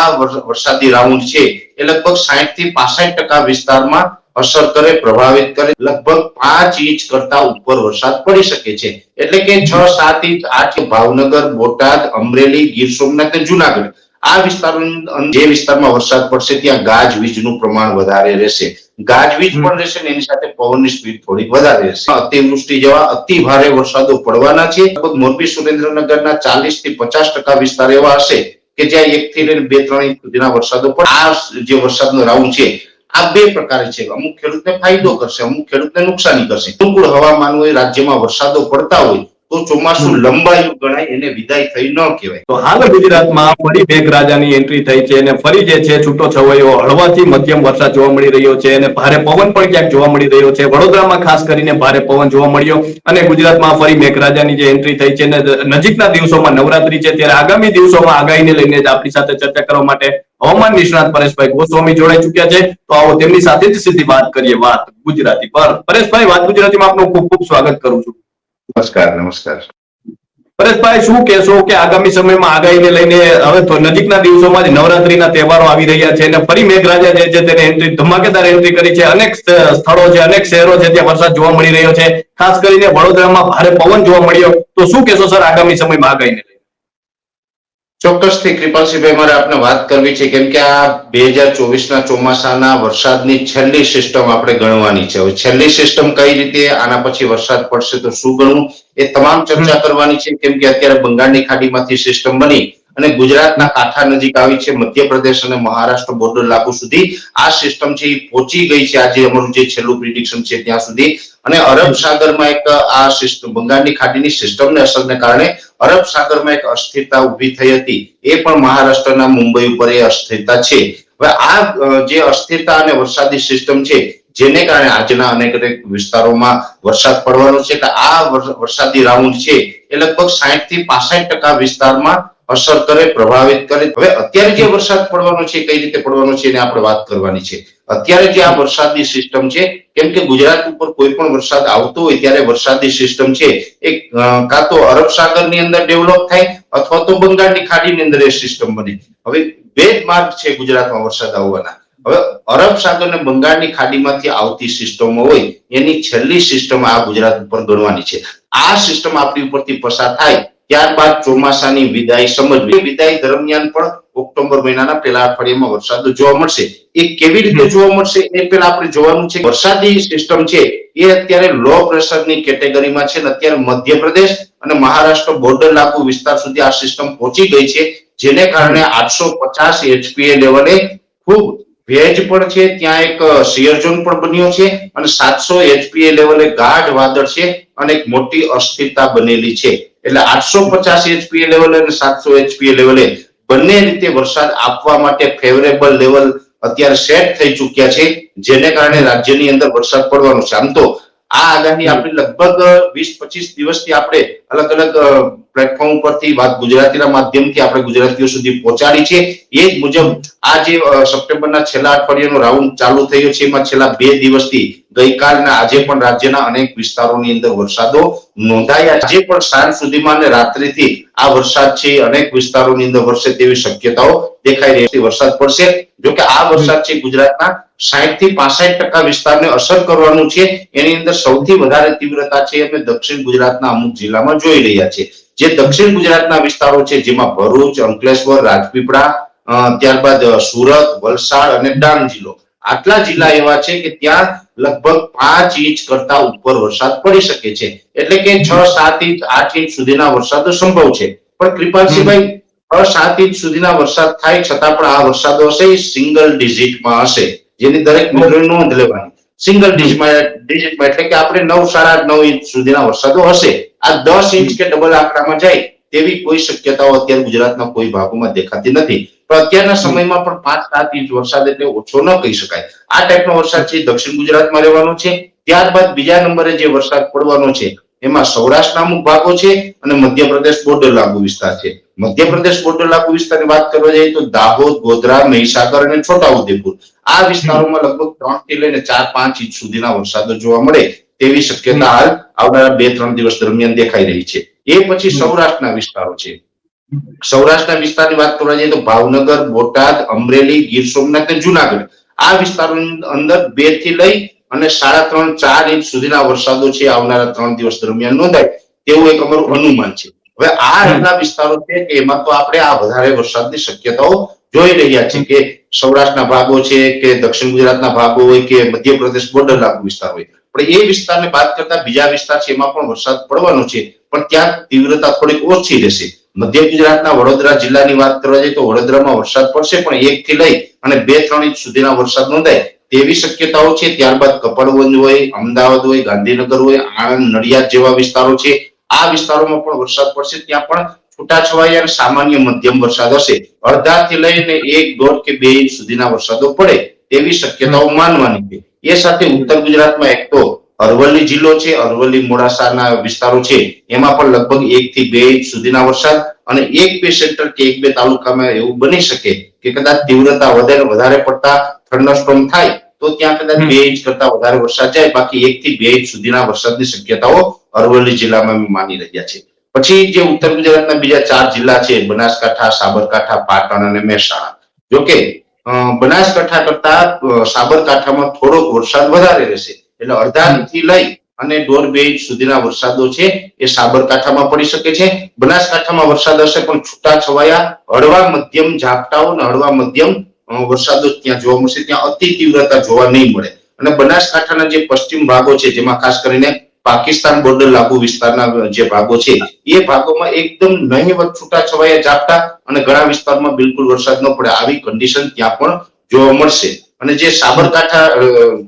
આ વરસાદી રાઉન્ડ છે એ લગભગ સાહીઠથી પાસઠ ટકા વિસ્તારમાં અસર કરે, પ્રભાવિત કરે. લગભગ પાંચ ઇંચ કરતા ઉપર વરસાદ પડી શકે છે. એટલે કે છ, સાત ઇંચ આઠ ભાવનગર, બોટાદ, અમરેલી, ગીર સોમનાથ જુનાગઢ. આ વિસ્તારોની જે વિસ્તારમાં વરસાદ પડશે ત્યાં ગાજવીજનું પ્રમાણ વધારે રહેશે. ગાજવીજ પણ રહેશે ને એની સાથે પવનની સ્પીડ થોડી વધારે રહેશે. અતિવૃષ્ટિ જેવા અતિ ભારે વરસાદો પડવાના છે. લગભગ મોરબી સુરેન્દ્રનગરના ચાલીસથી પચાસ ટકા વિસ્તાર એવા હશે. કે જ્યાં એક થી લઈને બે ત્રણ ઇંચ સુધીના વરસાદો પણ આ જે વરસાદનો રાઉન્ડ છે, આ બે પ્રકારે છે. અમુક ખેડૂતને ફાયદો કરશે, અમુક ખેડૂતને નુકસાની કરશે. અનુકૂળ હવામાન હોય, રાજ્યમાં વરસાદો પડતા હોય તો ચોમાસું લંબાયું ગણાય એને વિદાય થઈ ન કહેવાય. તો હાલ ગુજરાતમાં ફરી મેઘરાજાની એન્ટ્રી થઈ છે અને ફરી જે છે છૂટો છવાયો હળવાથી મધ્યમ વરસાદ જોવા મળી રહ્યો છે અને ભારે પવન પણ ક્યાંક જોવા મળી રહ્યો છે. વડોદરામાં ખાસ કરીને ભારે પવન જોવા મળ્યો અને ગુજરાતમાં ફરી મેઘરાજાની જે એન્ટ્રી થઈ છે નજીકના દિવસોમાં નવરાત્રી છે ત્યારે આગામી દિવસોમાં આગાહીને લઈને જ આપણી સાથે ચર્ચા કરવા માટે હવામાન નિષ્ણાત પરેશભાઈ ગોસ્વામી જોડાઈ ચુક્યા છે. તો આવો તેમની સાથે જ સીધી વાત કરીએ વાત ગુજરાતી પર. પરેશભાઈ વાત ગુજરાતીમાં આપનું ખૂબ ખૂબ સ્વાગત કરું છું. નમસ્કાર નમસ્કાર. પરેશભાઈ શું કહેશો કે આગામી સમયમાં આગાહીને લઈને હવે તો નજીકના દિવસોમાં જ નવરાત્રીના તહેવારો આવી રહ્યા છે અને ફરી મેઘરાજા જે છે તેને એન્ટ્રી ધમાકેદાર એન્ટ્રી કરી છે. અનેક સ્થળો છે, અનેક શહેરો છે ત્યાં વરસાદ જોવા મળી રહ્યો છે. ખાસ કરીને વડોદરામાં ભારે પવન જોવા મળ્યો. તો શું કહેશો, સર, આગામી સમયમાં આગાહીને લઈને? ચોક્કસથી કૃપાલસિંહભાઈ મારે આપને વાત કરવી છે કેમ કે આ બે હજાર ચોવીસના ચોમાસાના વરસાદની છેલ્લી સિસ્ટમ આપણે ગણવાની છે. હવે છેલ્લી સિસ્ટમ કઈ રીતે આના પછી વરસાદ પડશે તો શું ગણવું એ તમામ ચર્ચા કરવાની છે કેમ કે અત્યારે બંગાળની ખાડીમાંથી સિસ્ટમ બની અને ગુજરાતના કાંઠા નજીક આવી છે મધ્યપ્રદેશ અને મહારાષ્ટ્ર બોર્ડર લાગુ સુધી. આ સિસ્ટમ છે એ પહોંચી ગઈ છે આજે અમારું જે છેલ્લું પ્રિડિક્શન છે ત્યાં સુધી. અને અરબ સાગરમાં એક, આ સિસ્ટમ બંગાળની ખાડીની સિસ્ટમને અસરને કારણે અરબ સાગરમાં એક અસ્થિરતા ઊભી થઈ હતી. એ પણ મહારાષ્ટ્રના મુંબઈ ઉપર એ અસ્થિરતા છે. હવે આ, જે અસ્થિરતા અને વરસાદી સિસ્ટમ છે, જેને કારણે આજના અનેક અનેક વિસ્તારોમાં વરસાદ પડવાનો છે. કે આ વર- વરસાદી રાઉન્ડ છે એ લગભગ સાહીઠથી પાસઠ ટકા વિસ્તારમાં અસર કરે પ્રભાવિત કરે. હવે અત્યારે જે વરસાદ પડવાનો છે, કઈ રીતે પડવાનો છે, એને આપણે વાત કરવાની છે. અત્યારે જે આ વરસાદની સિસ્ટમ છે, કેમ કે ગુજરાત ઉપર કોઈ પણ વરસાદ આવતો હોય ત્યારે વરસાદની સિસ્ટમ છે એ કાં તો અરબ સાગરની અંદર ડેવલપ થાય, અથવા તો બંગાળની ખાડીની અંદર એ સિસ્ટમ બને. હવે બે જ માર્ગ છે ગુજરાતમાં વરસાદ આવવાના. હવે અરબ સાગર અને બંગાળની ખાડીમાંથી આવતી સિસ્ટમો હોય, એની છેલ્લી સિસ્ટમ આ ગુજરાત ઉપર ગણવાની છે. આ સિસ્ટમ આપણી ઉપરથી પસાર થાય ત્યારબાદ ચોમાસાની વિદાય સમજવી. વિદાય દરમિયાન પણ ઓક્ટોબર મહિનાના પહેલા અઠવાડિયામાં વરસાદ જોવા મળશે. એ કેવી રીતે જોવા મળશે એ પહેલા આપણે જોવાનું છે. વરસાદી સિસ્ટમ છે એ અત્યારે લો પ્રેશરની કેટેગરીમાં છે અને અત્યારે મધ્યપ્રદેશ અને મહારાષ્ટ્ર બોર્ડર લાગુ વિસ્તાર સુધી આ સિસ્ટમ પહોંચી ગઈ છે. જેને કારણે આઠસો પચાસ એચપીએ લેવલે ખૂબ ભેજ પણ છે. ત્યાં એક શિયર ઝોન પણ બન્યો છે અને સાતસો એચપીએ લેવલે ગાઢ વાદળ છે અને એક મોટી અસ્થિરતા બનેલી છે. એટલે આઠસો પચાસ એચપીએ લેવલે અને સાતસો એચપીએ લેવલે બંને રીતે વરસાદ આપવા માટે ફેવરેબલ લેવલ અત્યારે સેટ થઈ ચૂક્યા છે, જેને કારણે રાજ્યની અંદર વરસાદ પડવાનો છે. આમ તો આ આગાહી આપણે લગભગ વીસ પચીસ દિવસથી આપણે અલગ અલગ પ્લેટફોર્મ પરથી વાત ગુજરાતીના માધ્યમથી આપણે ગુજરાતીઓ સુધી પહોંચાડી છે. એ જ મુજબ આ જે સપ્ટેમ્બરના છેલ્લા અઠવાડિયાનો રાઉન્ડ ચાલુ થયો છે, એમાં છેલ્લા બે દિવસથી ગઈકાલના આજે પણ રાજ્યના અનેક વિસ્તારોની અંદર વરસાદો નોંધાયા. આજે પણ સાંજ સુધીમાં અને રાત્રિથી આ વરસાદ છે, અનેક વિસ્તારોની અંદર વરસે તેવી શક્યતાઓ દેખાઈ રહી છે. વરસાદ પડશે. જો આ વરસાદ છે ગુજરાતના સાહીઠથી પાસઠ ટકા વિસ્તારને અસર કરવાનું છે. એની અંદર સૌથી વધારે તીવ્રતા છે અમે દક્ષિણ ગુજરાતના અમુક જિલ્લામાં જોઈ રહ્યા છે. જે દક્ષિણ ગુજરાતના વિસ્તારો છે, જેમાં ભરૂચ, અંકલેશ્વર, રાજપીપળા ત્યારબાદ સુરત, વલસાડ અને ડાંગ જિલ્લો. આટલા જિલ્લા એવા છે કે ત્યાં લગભગ પાંચ ઇંચ કરતા ઉપર વરસાદ પડી શકે છે. એટલે કે છ, સાત ઇંચ, આઠ ઇંચ સુધીના વરસાદ સંભવ છે. પણ કૃપાલસિંહભાઈ, છ, સાત ઇંચ સુધીના વરસાદ થાય છતાં પણ આ વરસાદો હશે સિંગલ ડિજિટમાં હશે. જેની દરેક મિત્રોએ નોંધ લેવાની. સિંગલ ડિજિટમાં એટલે કે આપણે નવ, સાડા નવ ઇંચ સુધીના વરસાદો હશે. આ દસ ઇંચ કે ડબલ આંકડામાં જાય તેવી કોઈ શક્યતાઓ અત્યારે ગુજરાતના કોઈ ભાગોમાં દેખાતી નથી. પણ અત્યારના સમયમાં પણ પાંચ સાત ઇંચ વરસાદ એટલે ઓછો ન કહી શકાય. આ ટાઈપનો વરસાદ છે, દક્ષિણ ગુજરાતમાં રહેવાનો છે, ત્યારબાદ બીજા નંબરે જે વરસાદ પડવાનો છે, એમાં સૌરાષ્ટ્રના અમુક ભાગો છે અને મધ્યપ્રદેશ બોર્ડર લાગુ વિસ્તાર છે. મધ્યપ્રદેશ બોર્ડર લાગુ વિસ્તારની વાત કરવા જઈએ તો દાહોદ, ગોધરા, મહીસાગર અને છોટાઉદેપુર. આ વિસ્તારોમાં લગભગ ત્રણથી લઈને ચાર પાંચ ઇંચ સુધીના વરસાદો જોવા મળે તેવી શક્યતા હાલ આવનારા બે, ત્રણ દિવસ દરમિયાન દેખાઈ રહી છે. એ પછી સૌરાષ્ટ્રના વિસ્તારો છે. સૌરાષ્ટ્રના વિસ્તારની વાત કરવા જઈએ તો ભાવનગર બોટાદ અમરેલી ગીર સોમનાથ અને જુનાગઢ. આ વિસ્તારોની અંદર બેથી લઈ અને સાડા ત્રણ ચાર ઇંચ સુધીના વરસાદો છે આવનારા ત્રણ દિવસ દરમિયાન નોંધાય. તેવું એક અમારું અનુમાન છે. હવે આ. એટલા વિસ્તારો છે કે એમાં તો આપણે આ વધારે વરસાદની શક્યતાઓ જોઈ રહ્યા છે કે સૌરાષ્ટ્રના ભાગો છે કે દક્ષિણ ગુજરાતના ભાગો હોય કે મધ્યપ્રદેશ બોર્ડર લાગુ વિસ્તાર હોય. પણ એ વિસ્તારને બાદ કરતા બીજા વિસ્તાર છે એમાં પણ વરસાદ પડવાનો છે. પણ ત્યાં તીવ્રતા થોડીક ઓછી રહેશે. મધ્ય ગુજરાતના વડોદરા જિલ્લાની વાત કરવા જઈએ તો વડોદરામાં વરસાદ પડશે, પણ એક થી લઈ અને બે ત્રણ ઇંચ સુધીના વરસાદ નોંધાય તેવી શક્યતાઓ છે. ત્યારબાદ કપડવંજ હોય, અમદાવાદ હોય, ગાંધીનગર હોય આણંદ નડિયાદ જેવા વિસ્તારો છે, આ વિસ્તારોમાં પણ વરસાદ પડશે. ત્યાં પણ છૂટાછવાયા અને સામાન્ય મધ્યમ વરસાદ હશે. અડધાથી લઈને એક દોઢ કે બે ઇંચ સુધીના વરસાદો પડે તેવી શક્યતાઓ માનવાની છે. એ સાથે ઉત્તર ગુજરાતમાં એક તો અરવલ્લી જિલ્લો છે, અરવલ્લી મોડાસાના વિસ્તારો છે, એમાં પણ લગભગ એક થી બે ઇંચ સુધીના વરસાદ અને એક બે સેન્ટર કે એક બે તાલુકામાં એવું બની શકે કે કદાચ તીવ્રતા વધારે વધારે પડતા થંડરસ્ટોર્મ થાય, તો ત્યાં કદાચ બે ઇંચ કરતા વધારે વરસાદ જાય, બાકી એક થી બે ઇંચ સુધીના વરસાદની શક્યતાઓ અરવલ્લી જિલ્લામાં માની રહ્યા છે પછી જે ઉત્તર ગુજરાતના બીજા ચાર જિલ્લા છે, બનાસકાંઠા, સાબરકાંઠા, પાટણ અને મહેસાણા. જોકે બનાસકાંઠા કરતા સાબરકાંઠામાં થોડોક વરસાદ વધારે રહેશે. એટલે અડધાથી લઈ અને દોઢ બે ઇંચ સુધીના વરસાદો છે, એ સાબરકાંઠામાં પડી શકે છે. બનાસકાંઠામાં વરસાદ હશે પણ છૂટા છવાયા, હળવા મધ્યમ ઝાપટાઓ અને હળવા મધ્યમ વરસાદો ત્યાં જોવા મળશે. ત્યાં અતિ તીવ્રતા જોવા નહીં મળે. અને બનાસકાંઠાના જે પશ્ચિમ ભાગો છે, જેમાં ખાસ કરીને પાકિસ્તાન બોર્ડર લાગુ વિસ્તારના જે ભાગો છે, એ ભાગોમાં એકદમ નહીવત છૂટા છવાયા ઝાપટા અને ઘણા વિસ્તારમાં બિલકુલ વરસાદ ન પડે. આવી કન્ડિશન ત્યાં પણ જોવા મળશે. અને જે સાબરકાંઠા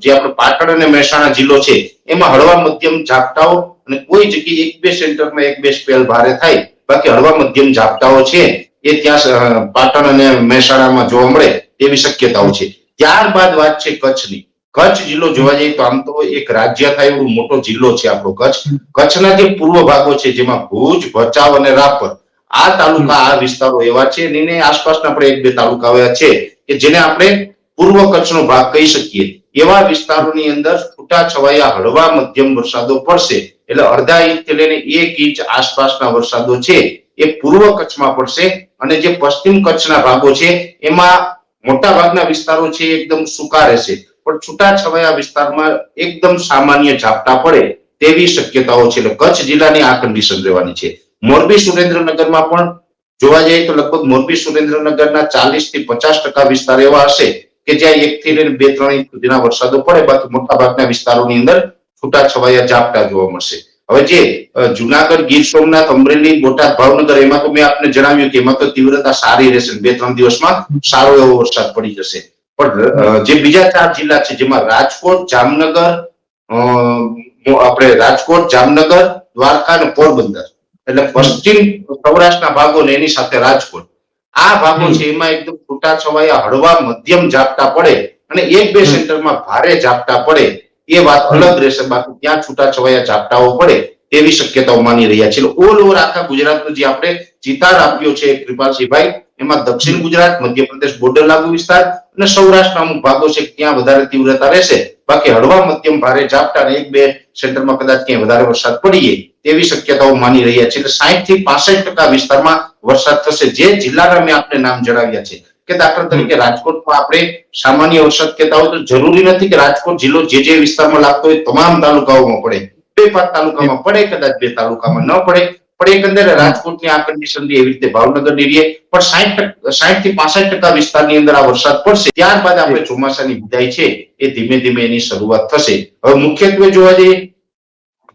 જે આપણે પાટણ અને મહેસાણા જિલ્લો છે, એમાં હળવા મધ્યમ ઝાપટાઓ અને કોઈ જગ્યાએ એક બે સેન્ટરમાં એક બે સ્પેલ ભારે થાય, બાકી હળવા મધ્યમ ઝાપટાઓ છે, એ ત્યાં પાટણ અને મહેસાણામાં જોવા મળે તેવી શક્યતાઓ છે. ત્યારબાદ વાત છે કચ્છની. કચ્છ જિલ્લો જોવા જઈએ તો આમ તો એક રાજ્ય થાય એવો મોટો જિલ્લો છે આપણો કચ્છ. કચ્છના જે પૂર્વ ભાગો છે, જેમાં ભુજ, ભચાઉ અને રાપર, આ તાલુકા, આ વિસ્તારો એવા છે, અને આસપાસના આપણે એક બે તાલુકા એવા છે, કે જેને આપણે પૂર્વ કચ્છનો ભાગ કહી શકીએ. એવા વિસ્તારોની અંદર છૂટા છવાયા હળવા મધ્યમ વરસાદો પડશે. એટલે અડધા ઇંચથી લઈને એક ઇંચ આસપાસના વરસાદો છે, એ પૂર્વ કચ્છમાં પડશે. અને જે પશ્ચિમ કચ્છના ભાગો છે, એમાં મોટા ભાગના વિસ્તારો છે, એકદમ સૂકા રહેશે. પણ છૂટા છવાયા વિસ્તારમાં એકદમ સામાન્ય ઝાપટા પડે તેવી શક્યતાઓ છે. એટલે કચ્છ જિલ્લાની આ કન્ડિશન રહેવાની છે. મોરબી સુરેન્દ્રનગરમાં પણ જોવા જઈએ તો લગભગ મોરબી સુરેન્દ્રનગરના ચાલીસથી પચાસ ટકા વિસ્તાર એવા હશે. કે જ્યાં એક થી લઈને બે, ત્રણ ઇંચ સુધીના વરસાદો પડે, બાકી મોટા ભાગના વિસ્તારોની અંદર છૂટા છવાયા ઝાપટા જોવા મળશે. હવે જે જુનાગઢ ગીર સોમનાથ અમરેલી બોટાદ ભાવનગર, એમાં તો મેં આપને જણાવ્યું કે એમાં તો તીવ્રતા સારી રહેશે બે, ત્રણ દિવસમાં સારો એવો વરસાદ પડી જશે. પણ જે બીજા ચાર જિલ્લા છે, જેમાં રાજકોટ, જામનગર આપણે રાજકોટ, જામનગર, દ્વારકા અને પોરબંદર. એટલે પશ્ચિમ સૌરાષ્ટ્રના ભાગો ને એની સાથે રાજકોટ. આ ભાગો છે એમાં એકદમ છૂટા છવાયા હળવા મધ્યમ ઝાપટા પડે અને એક બે. સેન્ટરમાં ભારે ઝાપટા પડે. એ વાત અલગ રહેશે બાકી ત્યાં છૂટા છવાયા ઝાપટાઓ પડે તેવી શક્યતાઓ માની રહ્યા છે. ઓલ ઓવર આખા ગુજરાતનો જે આપણે ચિતાર આપ્યો છે કૃપાલસિંહભાઈ એમાં દક્ષિણ ગુજરાત મધ્યપ્રદેશ બોર્ડર લાગુ વિસ્તાર અને સૌરાષ્ટ્રના અમુક ભાગો છે ત્યાં વધારે તીવ્રતા રહેશે. બાકી હળવા મધ્યમ ભારે ઝાપટા અને એક બે સેન્ટરમાં કદાચ ક્યાંય વધારે વરસાદ પડીએ તેવી શક્યતાઓ માની રહ્યા છે એટલે સાહીઠથી પાસઠ ટકા વિસ્તારમાં વરસાદ થશે. જે જિલ્લાના મેં આપણે નામ જણાવ્યા છે કે દાખલા તરીકે રાજકોટમાં આપણે સામાન્ય વરસાદ કહેતા હોય તો જરૂરી નથી કે રાજકોટ જિલ્લો જે જે વિસ્તારમાં લાગતો હોય તમામ તાલુકાઓમાં પડે. બે પાંચ તાલુકામાં પડે, કદાચ બે તાલુકામાં ન પડે. પણ એકંદરે રાજકોટની આ કન્ડિશન એવી રીતે ભાવનગરની રહે પણ સાહીઠ સાહીઠથી પાસઠ ટકા વિસ્તારની અંદર આ વરસાદ પડશે. ત્યારબાદ આપણે ચોમાસાની વિદાય છે એ ધીમે ધીમે એની શરૂઆત થશે. હવે મુખ્યત્વે જોવા જઈએ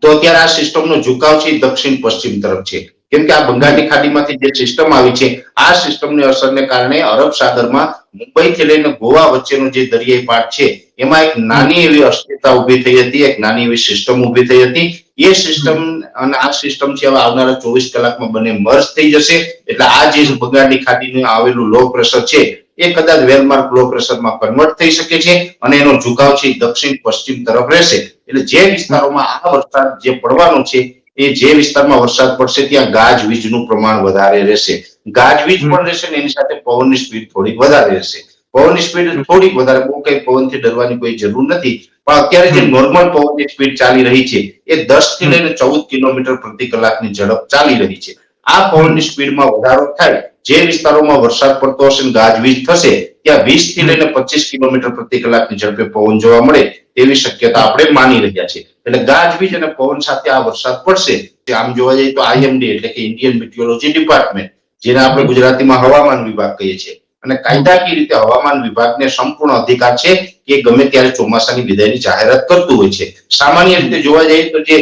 તો અત્યારે આ સિસ્ટમનો ઝુકાવ છે દક્ષિણ પશ્ચિમ તરફ છે. કેમ કે આ બંગાળની ખાડીમાંથી જે સિસ્ટમ આવી છે, આ સિસ્ટમની અસરને કારણે અરબ સાગરમાં મુંબઈથી લઈને ગોવા વચ્ચેનો જે દરિયાઈ પાટ છે, એમાં એક નાની એવી અસ્થિરતા ઊભી થઈ હતી, એક નાની એવી સિસ્ટમ ઊભી થઈ હતી. એ સિસ્ટમ અને આ સિસ્ટમ છે હવે આવનારા ચોવીસ કલાકમાં બંને મર્જ થઈ જશે. એટલે આ જે બંગાળની ખાડીનું આવેલું લો પ્રેશર છે, એ કદાચ વેલમાર્ક લો પ્રેશરમાં કન્વર્ટ થઈ શકે છે અને એનો ઝુકાવ છે દક્ષિણ પશ્ચિમ તરફ રહેશે. એટલે જે વિસ્તારોમાં આ વરસાદ જે પડવાનો છે એ જે વિસ્તારમાં વરસાદ પડશે, ત્યાં ગાજવીજનું પ્રમાણ વધારે રહેશે. ગાજવીજ પણ રહેશે ને એની સાથે પવનની સ્પીડ થોડીક વધારે રહેશે. પવનની સ્પીડ થોડીક વધારે, બહુ કઈ પવનથી ડરવાની કોઈ જરૂર નથી. પણ અત્યારે જે નોર્મલ પવનની સ્પીડ ચાલી રહી છે, એ દસથી લઈને ચૌદ કિલોમીટર પ્રતિ કલાકની ઝડપ ચાલી રહી છે. આ પવનની સ્પીડમાં વધારો થાય, જે વિસ્તારોમાં વરસાદ પડતો હશે ગાજવીજ થશે, ત્યાં વીસથી લઈને પચીસ કિલોમીટર પ્રતિ કલાકની ઝડપે પવન જોવા મળે. તેવી શક્યતા આપણે માની રહ્યા છે એટલે ગાજવીજ અને પવન સાથે આ વરસાદ પડશે. તે આમ જોવા જઈએ તો આઈએમડી એટલે કે ઇન્ડિયન મિટિયોલોજી ડિપાર્ટમેન્ટ જેને આપણે ગુજરાતીમાં હવામાન વિભાગ કહીએ છીએ. અને કાયદાકીય રીતે હવામાન વિભાગને સંપૂર્ણ અધિકાર છે કે ગમે ત્યારે ચોમાસાની વિદાયની જાહેરાત કરતું હોય છે. સામાન્ય રીતે જોવા જઈએ તો જે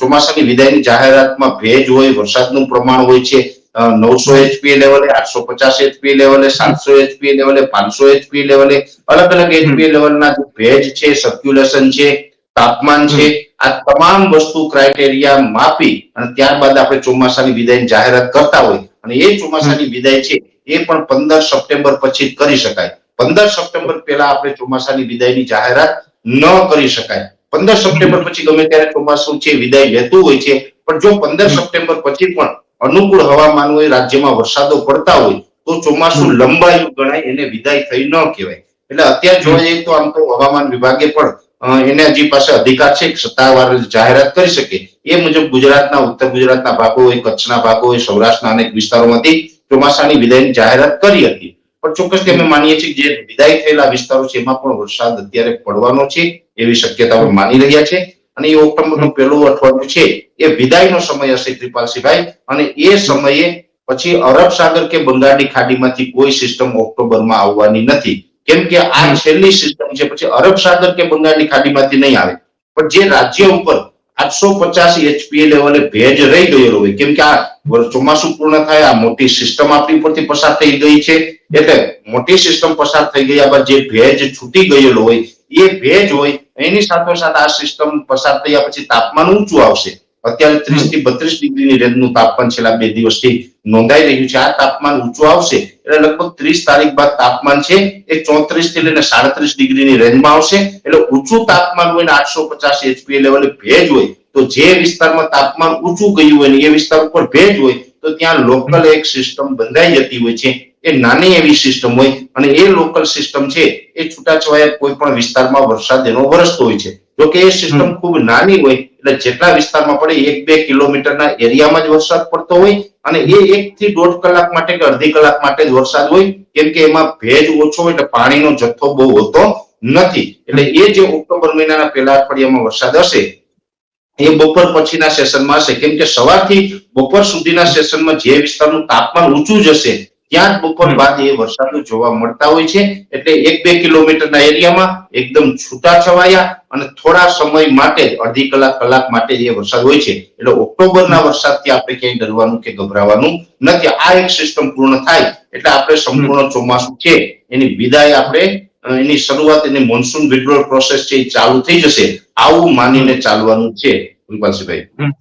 ચોમાસાની વિદાયની જાહેરાતમાં ભેજ હોય, વરસાદનું પ્રમાણ હોય છે નવસો એચપી લેવલે આઠસો પચાસ એચપી લેવલે સાતસો એચપી લેવલે પાંચસો એચપી લેવલે અલગ અલગ એચપી લેવલના જે ભેજ છે સર્ક્યુલેશન છે તાપમાન છે આ તમામ વસ્તુ ક્રાઇટેરિયા માપી અને ત્યારબાદ આપણે ચોમાસાની વિદાયની જાહેરાત કરતા હોય અને એ ચોમાસાની વિદાય છે એ પણ પંદર સપ્ટેમ્બર પછી કરી શકાય. પંદર સપ્ટેમ્બર પહેલા આપણે ચોમાસાની વિદાયની જાહેરાત ન કરી શકાય. પંદર સપ્ટેમ્બર પછી ગમે ત્યારે ચોમાસું છે વિદાય લેતું હોય છે પણ જો પંદર સપ્ટેમ્બર પછી પણ અનુકૂળ હવામાન હોય રાજ્યમાં વરસાદો પડતા હોય તો ચોમાસું લંબાયું ગણાય એને વિદાય થઈ ન કહેવાય. એટલે અત્યારે જઈએ તો આમ તો હવામાન વિભાગે પણ એને હજી પાસે અધિકાર છે સત્તાવાર જાહેરાત કરી શકે. એ મુજબ ગુજરાતના ઉત્તર ગુજરાતના ભાગો હોય કચ્છના ભાગો હોય સૌરાષ્ટ્રના અનેક વિસ્તારોમાંથી ચોમાસાની વિદાયની જાહેરાત કરી હતી. પણ ચોક્કસ અમે માનીએ છીએ કે જે વિદાય થયેલા વિસ્તારો છે એમાં પણ વરસાદ અત્યારે પડવાનો છે એવી શક્યતા પણ માની રહ્યા છે. અને એ ઓક્ટોબરનું પહેલું અઠવાડિયું છે એ વિદાયનો સમય હશે ત્રિપાલસિંહભાઈ. અને એ સમયે પછી અરબ સાગર કે બંગાળની ખાડીમાંથી કોઈ સિસ્ટમ ઓક્ટોબરમાં આવવાની નથી. કેમ કે આ છેલ્લી સિસ્ટમ છે પછી અરબ સાગર કે બંગાળની ખાડીમાંથી નહીં આવે. પણ જે રાજ્ય ઉપર આઠસો પચાસ એચપીએ લેવલે ભેજ રહી ગયેલો હોય કેમ કે આ ચોમાસું પૂર્ણ થાય આ મોટી સિસ્ટમ આપણી ઉપરથી પસાર થઈ ગઈ છે. એટલે મોટી સિસ્ટમ પસાર થઈ ગયા બાદ જે ભેજ છૂટી ગયેલો હોય એ ભેજ હોય, એની સાથોસાથ આ સિસ્ટમ પસાર થયા પછી તાપમાન ઊંચું આવશે. અત્યારે ત્રીસથી બત્રીસ ડિગ્રીની રેન્જનું તાપમાન છેલ્લા બે દિવસથી નોંધાઈ રહ્યું છે. આ તાપમાન ઊંચું આવશે એટલે લગભગ ત્રીસ તારીખ બાદ તાપમાન છે એ ચોત્રીસથી લઈને સાડત્રીસ ડિગ્રીની રેન્જમાં આવશે. એટલે ઊંચું તાપમાન હોય ને આઠસો પચાસ એચપી લેવલે ભેજ હોય, તો જે વિસ્તારમાં તાપમાન ઊંચું ગયું હોય ને એ વિસ્તાર ઉપર ભેજ હોય, તો ત્યાં લોકલ એક સિસ્ટમ બંધાઈ જતી હોય છે. એ નાની એવી સિસ્ટમ હોય અને એ લોકલ સિસ્ટમ છે એ છૂટાછવાયા કોઈ પણ વિસ્તારમાં વરસાદ એનો વરસતો હોય છે. જો કે એ સિસ્ટમ ખૂબ નાની હોય એટલે જેટલા વિસ્તારમાં પડે એક બે કિલોમીટરના એરિયામાં જ વરસાદ પડતો હોય અને એ એક થી દોઢ કલાક માટે કે અડધી કલાક માટે જ વરસાદ હોય કેમ કે એમાં ભેજ ઓછો હોય એટલે પાણીનો જથ્થો બહુ હોતો નથી. એટલે એ જે ઓક્ટોબર મહિનાના પહેલા અઠવાડિયામાં વરસાદ હશે એ બપોર પછીના સેશનમાં હશે. કેમ કે સવારથી બપોર સુધીના સેશનમાં જે વિસ્તારનું તાપમાન ઊંચું જશે ત્યાં બપોર બાદ એ વરસાદો જોવા મળતા હોય છે. એટલે એક બે કિલોમીટરના એરિયામાં એકદમ છૂટા છવાયા અને થોડા સમય માટે જ અડધી કલાક કલાક માટે જ વરસાદ હોય છે. એટલે ઓક્ટોબરના વરસાદથી આપણે ક્યાંય ડરવાનું કે ગભરાવાનું નથી. આ એક સિસ્ટમ પૂર્ણ થાય એટલે આપણે સંપૂર્ણ ચોમાસું છે. એની વિદાય આપણે એની શરૂઆત એની મોન્સૂન વિડ્રોલ પ્રોસેસ છે એ ચાલુ થઈ જશે. આવું માનીને ચાલવાનું છે. કૃપાલસિંહભાઈ.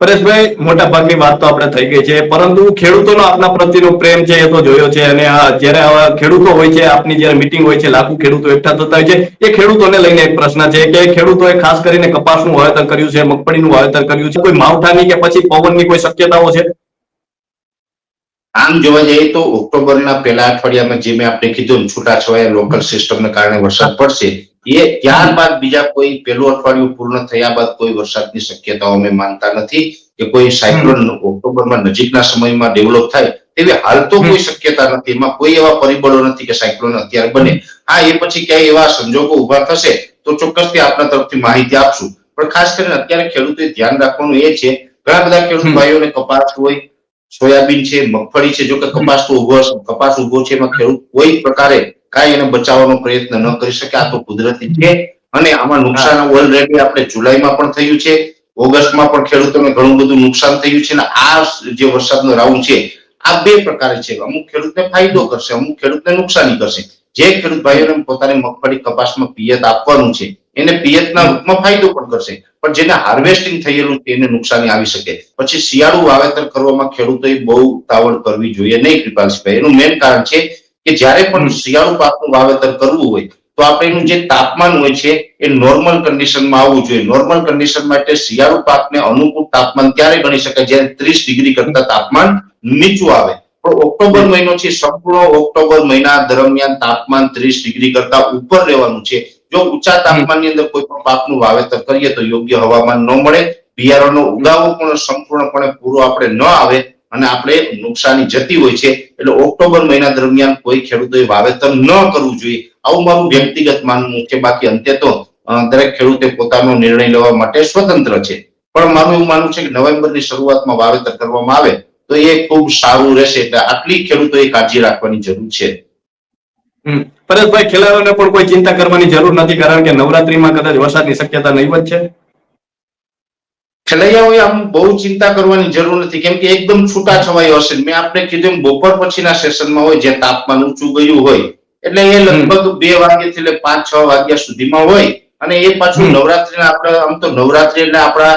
પરેશભાઈ મોટા ભાગની વાત તો આપણે થઈ ગઈ છે, પરંતુ ખેડૂતોનો આપના પ્રત્યેનો પ્રેમ છે એ તો જોયો છે અને જ્યારે ખેડૂતો હોય છે, આપની જયારે મિટિંગ હોય છે, લાખો ખેડૂતો એકઠા થતા હોય છે, એ ખેડૂતોને લઈને એક પ્રશ્ન છે કે ખેડૂતોએ ખાસ કરીને કપાસનું વાવેતર કર્યું છે, મગફળીનું વાવેતર કર્યું છે, કોઈ માવઠાની કે પછી પવનની કોઈ શક્યતાઓ છે? આમ જોવા જઈએ તો ઓક્ટોબરના પહેલા અઠવાડિયામાં જે મેં આપણે કીધું છૂટાછવાયા લોકલ સિસ્ટમને કારણે વરસાદ પડશે એ ત્યારબાદ બીજા કોઈ પેલું અઠવાડિયું પૂર્ણ થયા બાદ કોઈ વરસાદની શક્યતાઓ અમે માનતા નથી કે કોઈ સાયક્લોન ઓક્ટોબરમાં નજીકના સમયમાં ડેવલપ થાય તેવી હાલ તો કોઈ શક્યતા નથી. એમાં કોઈ એવા પરિબળો નથી કે સાયક્લોન અત્યારે બને. હા એ પછી ક્યાંય એવા સંજોગો ઊભા થશે તો ચોક્કસથી આપણા તરફથી માહિતી આપશું. પણ ખાસ કરીને અત્યારે ખેડૂતોએ ધ્યાન રાખવાનું એ છે ઘણા બધા ખેડૂત ભાઈઓને કપાસ હોય સોયાબીન છે મગફળી છે. જો કે કપાસ તો ઊભો કપાસ ઊભો છે એમાં ખેડૂત કોઈ પ્રકારે કાંઈ એને બચાવવાનો પ્રયત્ન ન કરી શકે. આ તો કુદરતી છે. અને આમાં નુકસાન ઓલરેડી આપણે જુલાઈમાં પણ થયું છે. ઓગસ્ટમાં પણ ખેડૂતોને ઘણું બધું નુકસાન થયું છે. અને આ જે વરસાદનો રાઉન્ડ છે આ બે પ્રકારે છે. અમુક ખેડૂતને ફાયદો કરશે અમુક ખેડૂતને નુકસાની કરશે. જે ખેડૂત ભાઈઓને પોતાની મગફળી કપાસમાં પિયત આપવાનું છે એને પિયતના રૂપમાં ફાયદો પણ કરશે. પણ જેને હાર્વેસ્ટિંગ થયેલું છે એને નુકસાની આવી શકે. પછી શિયાળુ વાવેતર કરવામાં ખેડૂતોએ બહુ ઉતાવળ કરવી જોઈએ નહીં કૃપાલસિંહભાઈ. એનું મેઇન કારણ છે કે જ્યારે પણ શિયાળુ પાકનું વાવેતર કરવું હોય તો આપણે એનું જે તાપમાન હોય છે એ નોર્મલ કન્ડિશનમાં આવવું જોઈએ. નોર્મલ કન્ડિશન માટે શિયાળુ પાકને અનુકૂળ તાપમાન ક્યારે ગણી શકાય? જ્યારે ત્રીસ ડિગ્રી કરતા તાપમાન નીચું આવે. પણ ઓક્ટોબર મહિનો છે સંપૂર્ણ ઓક્ટોબર મહિના દરમિયાન તાપમાન ત્રીસ ડિગ્રી કરતા ઉપર રહેવાનું છે. જો ઊંચા તાપમાનની અંદર કોઈ પણ પાકનું વાવેતર કરીએ તો યોગ્ય હવામાન ન મળે. બિયારણનો ઉગાવો પણ સંપૂર્ણપણે પૂરો આપણે ન આવે. અને આપણે નુકસાની જતી હોય છે. એટલે ઓક્ટોબર મહિના દરમિયાન કોઈ ખેડૂતોએ વાવેતર ન કરવું જોઈએ. આવું મારું વ્યક્તિગત માનવું છે. બાકી અંતે તો દરેક ખેડૂતે પોતાનો નિર્ણય લેવા માટે સ્વતંત્ર છે. પણ મારું એવું માનવું છે કે નવેમ્બરની શરૂઆતમાં વાવેતર કરવામાં આવે તો એ ખૂબ સારું રહેશે. એટલે આટલી ખેડૂતોએ કાળજી રાખવાની જરૂર છે. પરેશભાઈ, ખેલાડીઓને પણ કોઈ ચિંતા કરવાની જરૂર નથી કારણ કે નવરાત્રીમાં કદાચ વરસાદની શક્યતા નહીવત છે. ખેલૈયાઓએ આમ બહુ ચિંતા કરવાની જરૂર નથી કેમ કે એકદમ છૂટા છવાયો હશે મેં આપણે કીધું બપોર પછીના સેશનમાં હોય જે તાપમાન ઊંચું ગયું હોય એટલે એ લગભગ બે વાગ્યાથી એટલે પાંચ છ વાગ્યા સુધીમાં હોય અને એ પાછું. નવરાત્રીના આપણે આમ તો નવરાત્રી એટલે આપણા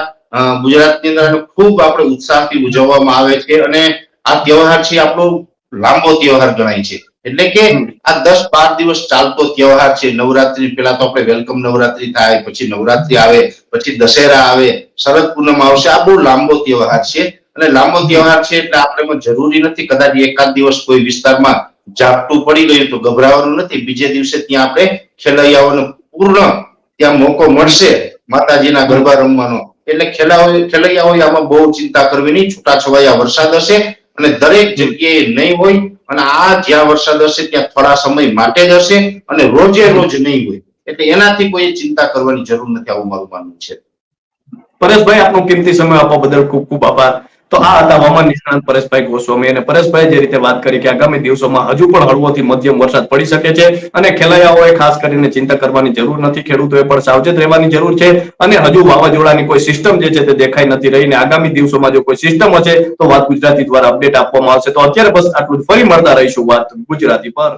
ગુજરાતની અંદર ખૂબ આપણે ઉત્સાહથી ઉજવવામાં આવે છે અને આ તહેવાર છે આપણો લાંબો તહેવાર ગણાય છે એટલે કે આ દસ બાર દિવસ ચાલતો તહેવાર છે. નવરાત્રી પેલા તો આપણે વેલકમ નવરાત્રી થાય પછી નવરાત્રી આવે પછી દશેરા આવે શરદ પૂનમ આવશે. આ બહુ લાંબો તહેવાર છે અને લાંબો તહેવાર છે એટલે આપણે જરૂરી નથી કદાચ એકાદ દિવસ કોઈ વિસ્તારમાં ઝાપટું પડી ગયું તો ગભરાવાનું નથી. બીજે દિવસે ત્યાં આપણે ખેલૈયાઓને પૂર્ણ ત્યાં મોકો મળશે માતાજીના ગરબા રમવાનો. એટલે ખેલાઓ ખેલૈયાઓએ આમાં બહુ ચિંતા કરવી નહીં. છૂટાછવાયા વરસાદ હશે અને દરેક જગ્યાએ નહીં હોય અને આ જ્યાં વરસાદ હશે, ત્યાં થોડા સમય માટે જ હશે અને રોજે રોજ નહીં હોય. એટલે એનાથી કોઈ ચિંતા કરવાની જરૂર નથી, આવું મારું માનવું છે. પરેશભાઈ, આપનો કિંમતી સમય આપવા બદલ ખૂબ ખૂબ આભાર. તો આ હતા હવામાન નિષ્ણાંત પરેશભાઈ ગોસ્વામી અને પરેશભાઈ જે રીતે વાત કરી કે આગામી દિવસોમાં હજુ પણ હળવોથી મધ્યમ વરસાદ પડી શકે છે અને ખેલૈયાઓએ ખાસ કરીને ચિંતા કરવાની જરૂર નથી, ખેડૂતોએ પણ સાવચેત રહેવાની જરૂર છે અને હજુ વાવાઝોડાની કોઈ સિસ્ટમ જે છે તે દેખાઈ નથી રહી ને આગામી દિવસોમાં જો કોઈ સિસ્ટમ હશે તો વાત ગુજરાતી દ્વારા અપડેટ આપવામાં આવશે. તો અત્યારે બસ આટલું જ. ફરી મળતા રહીશું વાત ગુજરાતી પર.